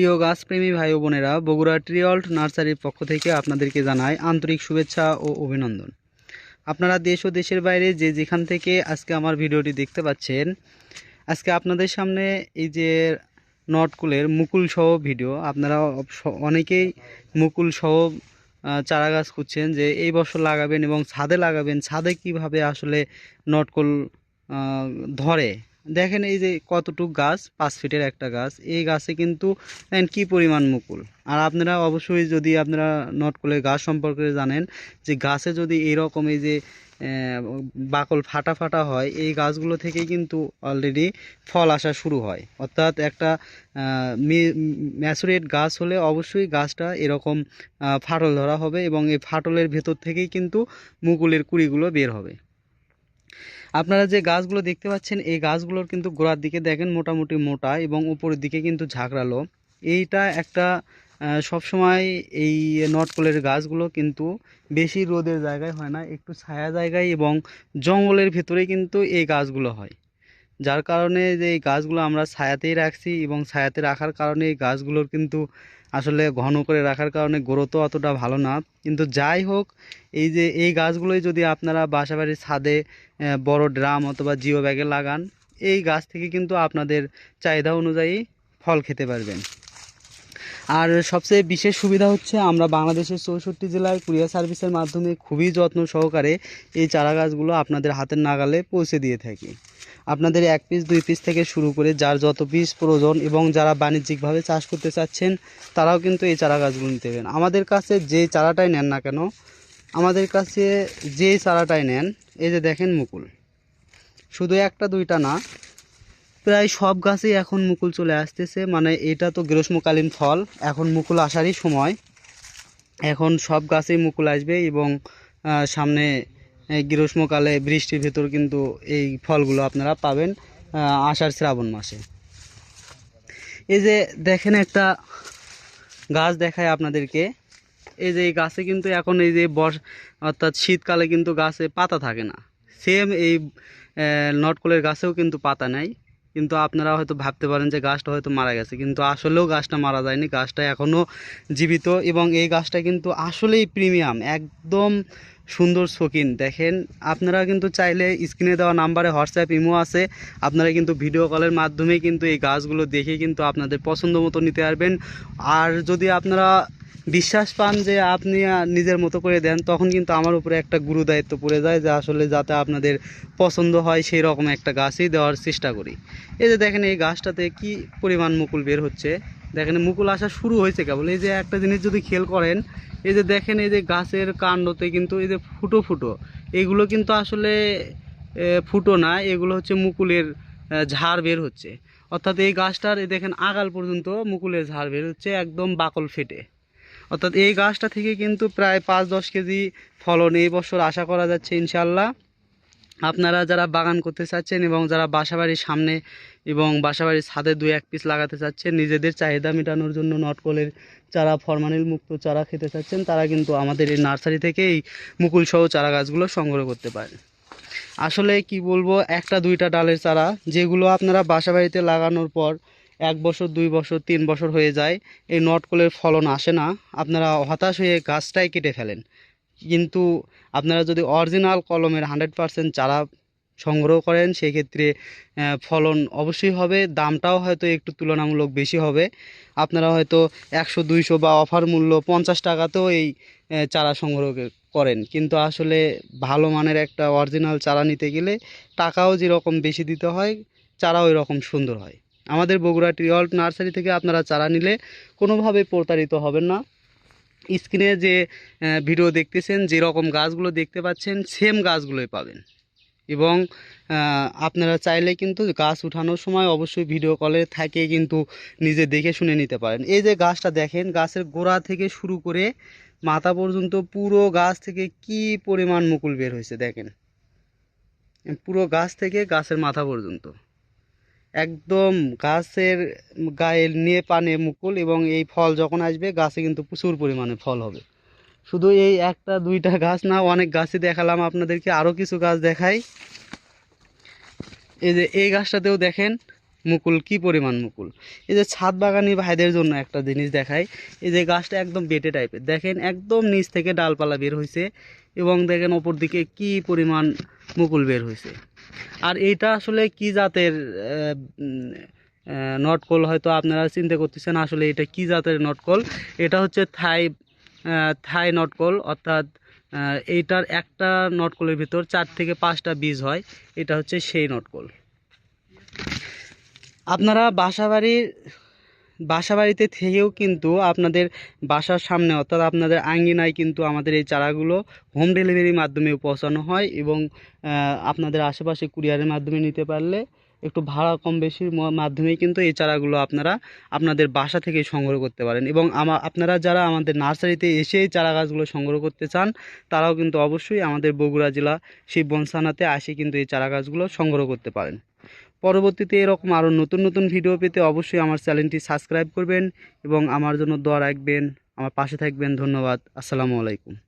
প্রিয় গাছপ্রেমী ভাই ও বোনেরা, বগুড়া ট্রিঅল্ট নার্সারির পক্ষ থেকে আপনাদেরকে জানাই আন্তরিক শুভেচ্ছা ও অভিনন্দন। আপনারা দেশ ও দেশের বাইরে যে যেখান থেকে আজকে আমার ভিডিওটি দেখতে পাচ্ছেন, আজকে আপনাদের সামনে এই যে নটকুলের মুকুল সহ ভিডিও, আপনারা অনেকেই মুকুল সহ চারা গাছ খুঁজছেন যে এই বছর লাগাবেন এবং ছাদে লাগাবেন, ছাদে কীভাবে আসলে নটকুল ধরে? দেখেন এই যে কতটুক গাছ, পাঁচ ফিটের একটা গাছ, এই গাছে কিন্তু কি পরিমাণ মুকুল। আর আপনারা অবশ্যই যদি আপনারা নটকুলের গাছ সম্পর্কে জানেন, যে গাছে যদি এইরকম এই যে বাকল ফাটা ফাটা হয়, এই গাছগুলো থেকেই কিন্তু অলরেডি ফল আসা শুরু হয়। অর্থাৎ একটা ম্যাচুরেট গাছ হলে অবশ্যই গাছটা এরকম ফাটল ধরা হবে এবং এই ফাটলের ভেতর থেকেই কিন্তু মুকুলের কুড়িগুলো বের হবে। আপনারা যে গাছগুলো দেখতে পাচ্ছেন, এই গাছগুলোর কিন্তু গোড়ার দিকে দেখেন মোটামুটি মোটা এবং উপরের দিকে কিন্তু ঝাঁকড়ালো। এইটা একটা সবসময় এই নটকলের গাছগুলো কিন্তু বেশি রোদের জায়গায় হয় না, একটু ছায়া জায়গায় এবং জঙ্গলের ভেতরে কিন্তু এই গাছগুলো হয়। যার কারণে যে এই গাছগুলো আমরা ছায়াতেই রাখছি এবং ছায়াতে রাখার কারণে এই গাছগুলোর কিন্তু আসলে ঘন করে রাখার কারণে গ্রোথও অতটা ভালো না। কিন্তু যাই হোক, এই যে এই গাছগুলোই যদি আপনারা বাসাবাড়ির ছাদে বড় ড্রাম অথবা জিও ব্যাগে লাগান, এই গাছ থেকে কিন্তু আপনাদের চাহিদা অনুযায়ী ফল খেতে পারবেন। আর সবচেয়ে বিশেষ সুবিধা হচ্ছে আমরা বাংলাদেশের চৌষট্টি জেলায় কুরিয়ার সার্ভিসের মাধ্যমে খুবই যত্ন সহকারে এই চারা গাছগুলো আপনাদের হাতের নাগালে পৌঁছে দিয়ে থাকি। আপনাদের এক পিস দুই পিস থেকে শুরু করে যার যত পিস প্রয়োজন এবং যারা বাণিজ্যিকভাবে চাষ করতে চাচ্ছেন, তারাও কিন্তু এই চারা গাছগুলো নিতে পারেন। আমাদের কাছে যে চারাটাই নেন না কেন, আমাদের কাছে যে চারাটাই নেন, এই যে দেখেন মুকুল। শুধু একটা, দুইটা না, প্রায় সব গাছেই এখন মুকুল চলে আসতেছে। মানে এটা তো গ্রীষ্মকালীন ফল, এখন মুকুল আসারই সময়। এখন সব গাছেই মুকুল আসবে এবং সামনে গ্রীষ্মকালে বৃষ্টির ভেতর কিন্তু এই ফলগুলো আপনারা পাবেন আষাঢ় শ্রাবণ মাসে। এই যে দেখেন একটা গাছ দেখায় আপনাদেরকে। এই যে এই গাছে কিন্তু এখন এই যে বর্ষ, অর্থাৎ শীতকালে কিন্তু গাছে পাতা থাকে না। সেম এই নটকলের গাছেও কিন্তু পাতা নেই। কিন্তু আপনারা হয়তো ভাবতে পারেন যে গাছটা হয়তো মারা গেছে। কিন্তু আসলেও গাছটা মারা যায়নি। গাছটা এখনও জীবিত এবং এই গাছটা কিন্তু আসলেই প্রিমিয়াম। একদম সুন্দর শৌখিন দেখেন আপনারা কিন্তু চাইলে স্ক্রিনে দেওয়া নাম্বারে হোয়াটসঅ্যাপ ইমো আছে। আপনারা কিন্তু ভিডিও কলের মাধ্যমে কিন্তু এই গাছগুলো দেখে কিন্তু আপনাদের পছন্দ মতো নিতে পারবেন। আর যদি আপনারা বিশ্বাস পান যে আপনি নিজের মতো করে দেন, তখন কিন্তু আমার উপরে একটা গুরু দায়িত্ব পড়ে যায় যে আসলে যাতে আপনাদের পছন্দ হয় সেই রকম একটা গাছই দেওয়ার চেষ্টা করি। এই যে দেখেন এই গাছটাতে কি পরিমাণ মুকুল বের হচ্ছে। দেখেন মুকুল আসা শুরু হয়েছে কেবল। এই যে একটা জিনিস যদি খেয়াল করেন, এই যে দেখেন এই যে গাছের কাণ্ডতে কিন্তু এই যে ফুটো ফুটো, এগুলো কিন্তু আসলে ফুটো না, এগুলো হচ্ছে মুকুলের ঝাড় বের হচ্ছে। অর্থাৎ এই গাছটার, এই দেখেন আগাল পর্যন্ত মুকুলের ঝাড় বের হচ্ছে, একদম বাকল ফেটে। অর্থাৎ এই গাছটা থেকে কিন্তু প্রায় পাঁচ দশ কেজি ফলন এই বছর আশা করা যাচ্ছে ইনশাল্লাহ আপনারা যারা বাগান করতে চাচ্ছেন এবং যারা বাসাবাড়ির সামনে এবং বাসাবাড়ির ছাদে দুই এক পিস লাগাতে চাচ্ছেন, নিজেদের চাহিদা মেটানোর জন্য নটকলের চারা, ফরমালিন মুক্ত চারা খেতে চাচ্ছেন, তারা কিন্তু আমাদের এই নার্সারি থেকে এই মুকুল সহ চারা গাছগুলো সংগ্রহ করতে পারেন। আসলে কি বলব, একটা দুইটা ডালের চারা, যেগুলো আপনারা বাসাবাড়িতে লাগানোর পর এক বছর, দুই বছর, তিন বছর হয়ে যায়, এই নটকলের ফলন আসে না। আপনারা হতাশ হয়ে গাছটাই কেটে ফেলেন। কিন্তু আপনারা যদি অরিজিনাল কলমের হান্ড্রেড পারসেন্ট চারা সংগ্রহ করেন, সেক্ষেত্রে ফলন অবশ্যই হবে, দামটাও হয়তো একটু তুলনামূলক বেশি হবে। আপনারা হয়তো একশো, দুইশো বা অফার মূল্য পঞ্চাশ টাকাতেও এই চারা সংগ্রহ করেন। কিন্তু আসলে ভালো মানের একটা অরিজিনাল চারা নিতে গেলে টাকাও যেরকম বেশি দিতে হয়, চারাও এরকম সুন্দর হয়। আমাদের বগুড়া ট্রিঅল্ট নার্সারি থেকে আপনারা চারা নিলে কোনোভাবে প্রতারিত হবেন না। স্ক্রিনে যে ভিডিও দেখতেছেন, যেরকম গাছগুলো দেখতে পাচ্ছেন সেম গাছগুলোই পাবেন। এবং আপনারা চাইলে কিন্তু গাছ উঠানোর সময় অবশ্যই ভিডিও কলে থাকে কিন্তু নিজে দেখে শুনে নিতে পারেন। এই যে গাছটা দেখেন, গাছের গোড়া থেকে শুরু করে মাথা পর্যন্ত পুরো গাছ থেকে কি পরিমাণ মুকুল বের হয়েছে দেখেন। পুরো গাছ থেকে গাছের মাথা পর্যন্ত। একদম গাছের গায়ে নিয়ে পানে মুকুল এবং এই ফল যখন আসবে, গাছে কিন্তু প্রচুর পরিমাণে ফল হবে। শুধু এই একটা, দুইটা গাছ না, অনেক গাছই দেখালাম আপনাদেরকে আরও কিছু গাছ দেখাই। এই যে এই গাছটাতেও দেখেন মুকুল, কি পরিমাণ মুকুল। এই যে ছাদ বাগানি ভাইদের জন্য একটা জিনিস দেখাই। এই যে গাছটা একদম বেটে টাইপের। দেখেন একদম নিচ থেকে ডালপালা বের হয়েছে এবং দেখেন ওপর দিকে কি পরিমাণ মুকুল বের হয়েছে আর এটা আসলে কি জাতের নটকল হয়তো আপনারা চিন্তা করতেছেন আসলে এটা কি জাতের নটকল? এটা হচ্ছে থাই থাই নটকল, অর্থাৎ এইটার একটা নটকলের ভিতর চার থেকে পাঁচটা বীজ হয়, এটা হচ্ছে সেই নটকল। আপনারা বাসাবাড়ির বাসাবাড়িতে থেকেও কিন্তু আপনাদের বাসার সামনে অর্থাৎ আপনাদের আঙ্গিনায় কিন্তু আমাদের এই চারাগুলো হোম ডেলিভারির মাধ্যমে পৌঁছানো হয় এবং আপনাদের আশেপাশে কুরিয়ারের মাধ্যমে নিতে পারলে একটু ভাড়া কম বেশির মাধ্যমেই কিন্তু এই চারাগুলো আপনারা আপনাদের বাসা থেকে সংগ্রহ করতে পারেন। এবং আমা, আপনারা যারা আমাদের নার্সারিতে এসে এই চারা গাছগুলো সংগ্রহ করতে চান, তারাও কিন্তু অবশ্যই আমাদের বগুড়া জেলা শিববনসানাতে আসে কিন্তু এই চারা গাছগুলো সংগ্রহ করতে পারেন। পরবর্তীতে এরকম আরও নতুন নতুন ভিডিও পেতে অবশ্যই আমার চ্যানেলটি সাবস্ক্রাইব করবেন এবং আমার জন্য দোয়া রাখবেন। আমার পাশে থাকবেন। ধন্যবাদ। আসসালামু আলাইকুম।